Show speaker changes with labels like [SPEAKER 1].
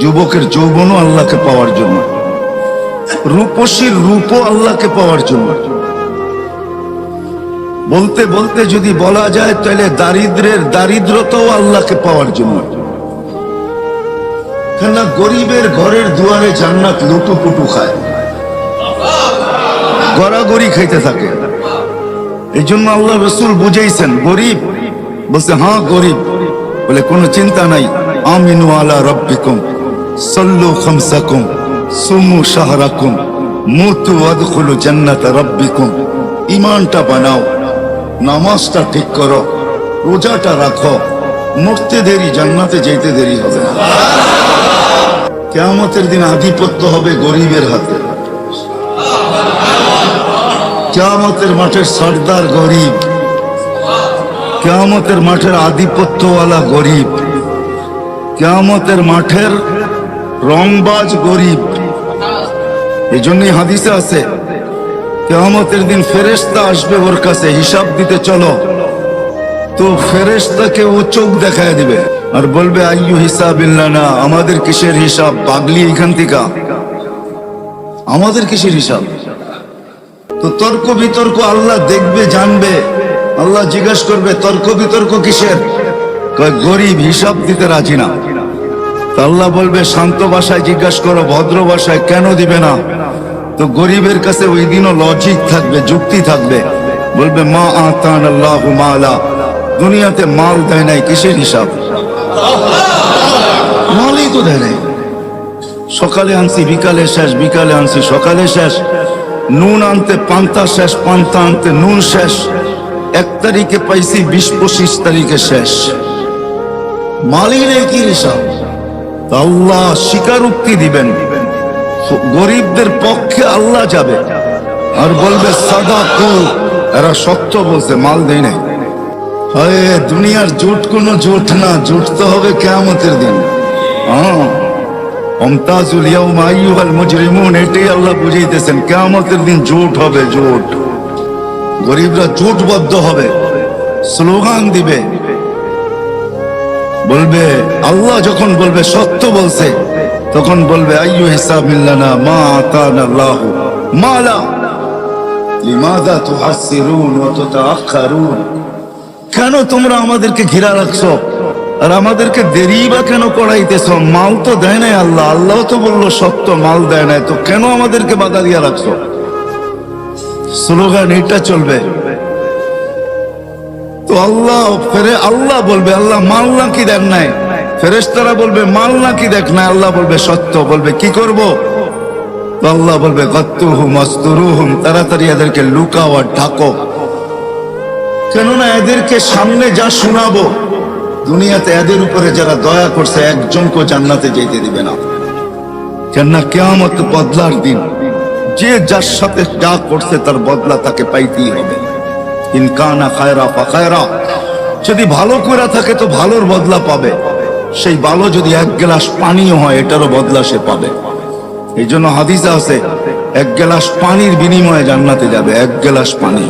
[SPEAKER 1] যুবকের যৌবনও আল্লাহকে পাওয়ার জন্য। রূপসীর রূপও আল্লাহকে পাওয়ার জন্য। বলতে বলতে যদি বলা যায়, তাহলে দারিদ্রের দারিদ্রতাও আল্লাহকে পাওয়ার জন্য। কেননা গরিবের ঘরের দুয়ারে জান্নাত লুটুপুটু খায়। গড়াগড়ি খাইতে থাকে। এই জন্য আল্লাহ রসুল বুঝাইছেন, গরিব বলছে হ্যাঁ গরিব। বলে, কোনো চিন্তা নাই। আমিনু আলা রব্বিকুম। সল্লু খামসাকুম সুমু শাহরাকুম মুতু আদখুলু জান্নাত রব্বিকুম। ইমানটা বানাও, নামাজটা ঠিক করো, রোজাটা রাখো, মরতে দেরি, জান্নাতে যেতে দেরি হবে কেয়ামতের দিন আধিপত্য হবে গরিবের হাতে। কেয়ামতের মাঠের সর্দার গরিব। কেয়ামতের মাঠের আধিপত্যওয়ালা গরিব। কেয়ামতের মাঠের রংবাজ গরিব। এই জন্যই হাদিসে আছে, কেয়ামতের দিন ফেরেশতা আসবে ওর কাছে, হিসাব দিতে চলো। তো ফেরেশতাকে ও চোখ দেখায় দিবে আর বলবে, আইয়ু হিসাব না আমাদের কিসের হিসাব? পাগলি এখান থেকে। আমাদের কিসের হিসাব? তো তর্ক বিতর্ক আল্লাহ দেখবে, জানবে। আল্লাহ জিজ্ঞেস করবে, তর্ক বিতর্ক কিসের? গরিব, হিসাব দিতে রাজি না। আল্লাহ বলবে, শান্ত ভাষায় জিজ্ঞাসা করো, ভদ্র ভাষায় কেন দিবে না? তো গরিবের কাছে ওই দিনও লজিক থাকবে, যুক্তি থাকবে। বলবে, মা আতান আল্লাহ মালা। দুনিয়াতে মাল দেয় নাই, কিসের হিসাব? মালই তো দেয় নাই। সকালে আনছি, বিকালে শেষ, বিকালে আনছি, সকালে শেষ। নুন আনতে পান্তা শেষ, পান্তা আনতে নুন শেষ। এক তারিখে পাইছি, বিশ পঁচিশ তারিখে শেষ। মালির কি হিসাব। আল্লাহ স্বীকারোক্তি দিবেন। গরিবদের পক্ষে আল্লাহ যাবে। আর বলবে সাদা এরা সত্য বলছে, মাল দেয় নাই। দুনিয়ার জোট কোনো জোট না, জোট তো হবে কেয়ামতের দিন। অমতাজুল ইয়াউমা মুজরিমুন, এটাই আল্লাহ দিন জোট হবে, জোট। গরিবরা জোটবদ্ধ হবে, স্লোগান দিবে। বলবে, আল্লাহ যখন বলবে, সত্য বলছে, তখন বলবে, আইয়ু হিসাব মিল্লানা মা আতানা আল্লাহ মালা। লিমাদা তুহাসসিরুন ওয়া তুতাআখারুন কেন তোমরা আমাদেরকে ঘিরা রাখছো? আর আমাদেরকে দেরি বা কেন করাইতেছ? মাল তো দেয় নাই আল্লাহ। আল্লাহ তো বলল, সত্য মাল দেয় নাই। তো কেন আমাদেরকে বাধা দিয়া রাখছো? স্লোগান এটা চলবে। আল্লাহ, ফেরে আল্লাহ বলবে, আল্লাহ মাল নাকি দেখ নাই? ফেরেশতারা বলবে, মাল নাকি দেখ না আল্লাহ বলবে, সত্য। বলবে, কি করব? আল্লাহ বলবে গত্তুহুম অস্তুরুহুম তাড়াতাড়ি এদেরকে লুকাও আর ঢাকো। কেননা এদেরকে সামনে যা শোনাবো, দুনিয়াতে এদের উপরে যারা দয়া করছে একজনকে জান্নাতে যেতে দিবে না। কেননা কেয়ামত বদলার দিন, যে যার সাথে যা করছে, তার বদলা তাকে পাইতেই হবে। ইনকানা খায়রা ফাখায়রা যদি ভালো করে থাকে তো ভালোর বদলা পাবে। সেই ভালো যদি এক গ্লাস পানিও হয়, এটারও বদলা সে পাবে। এই জন্য হাদিসে আছে, এক গ্লাস পানির বিনিময়ে জান্নাতে যাবে, এক গ্লাস পানি।